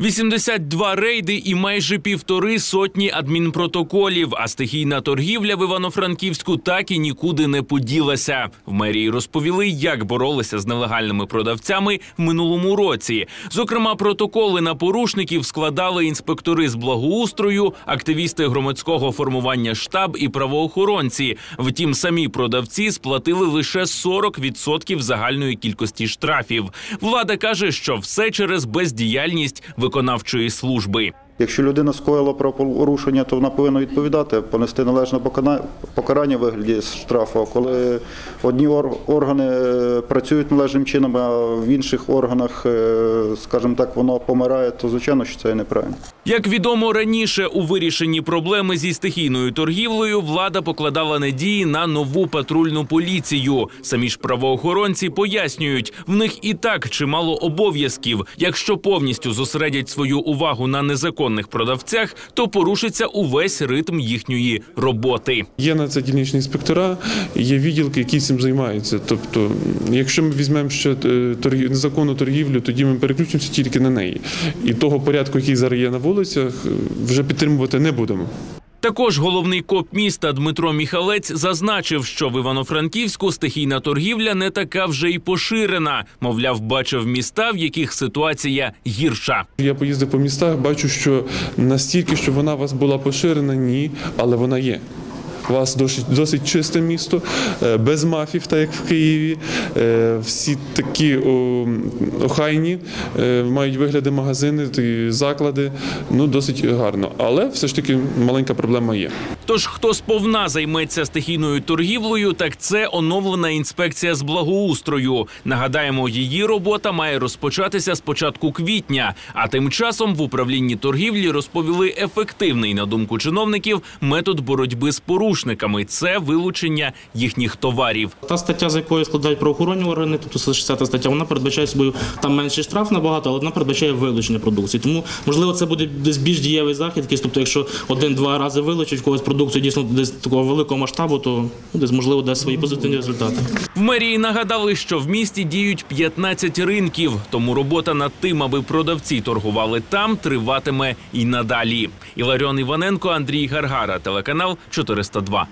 82 рейди і майже півтори сотні адмінпротоколів. А стихійна торгівля в Івано-Франківську так і нікуди не поділася. В мерії розповіли, як боролися з нелегальними продавцями в минулому році. Зокрема, протоколи на порушників складали інспектори з благоустрою, активісти громадського формування штаб і правоохоронці. Втім, самі продавці сплатили лише 40% загальної кількості штрафів. Влада каже, що все через бездіяльність виконавчої служби. Якщо людина скоїла правопорушення, то вона повинна відповідати, понести належне покарання в вигляді штрафу. Коли одні органи е, працюють належним чином, а в інших органах, е, скажімо так, воно помирає, то звичайно, що це неправильно. Як відомо раніше, у вирішенні проблеми зі стихійною торгівлею влада покладала надії на нову патрульну поліцію. Самі ж правоохоронці пояснюють, в них і так чимало обов'язків. Якщо повністю зосередять свою увагу на незаконних продавцях, то порушиться увесь ритм їхньої роботи. Є на це дільничні інспектора, є відділки, які цим займаються. Тобто, якщо ми візьмемо ще е, незаконну торгівлю, тоді ми переключимося тільки на неї. І того порядку, який зараз є на вулицях, е, вже підтримувати не будемо. Також головний коп міста Дмитро Міхалець зазначив, що в Івано-Франківську стихійна торгівля не така вже й поширена. Мовляв, бачив міста, в яких ситуація гірша. Я поїздив по містах, бачу, що настільки, що вона у вас була поширена, ні, але вона є. У вас досить, досить чисте місто, е, без мафів, так як в Києві. Е, Всі такі охайні, е, мають вигляди магазини, заклади. Ну, досить гарно. Але все ж таки маленька проблема є. Тож, хто сповна займеться стихійною торгівлею, так це оновлена інспекція з благоустрою. Нагадаємо, її робота має розпочатися з початку квітня. А тим часом в управлінні торгівлі розповіли ефективний, на думку чиновників, метод боротьби з порушниками це вилучення їхніх товарів. Та стаття, з якої складають правоохоронні органи, тобто 160 стаття, вона передбачає собою там менший штраф набагато, але вона передбачає вилучення продукції. Тому можливо це буде десь більш дієвий захід, тобто, якщо один-два рази вилучить когось продукцію дійсно десь такого великого масштабу, то ну, десь можливо дасть свої позитивні результати. В мерії нагадали, що в місті діють 15 ринків, тому робота над тим, аби продавці торгували там, триватиме і надалі. Іларіон Іваненко, Андрій Гаргара, телеканал 402.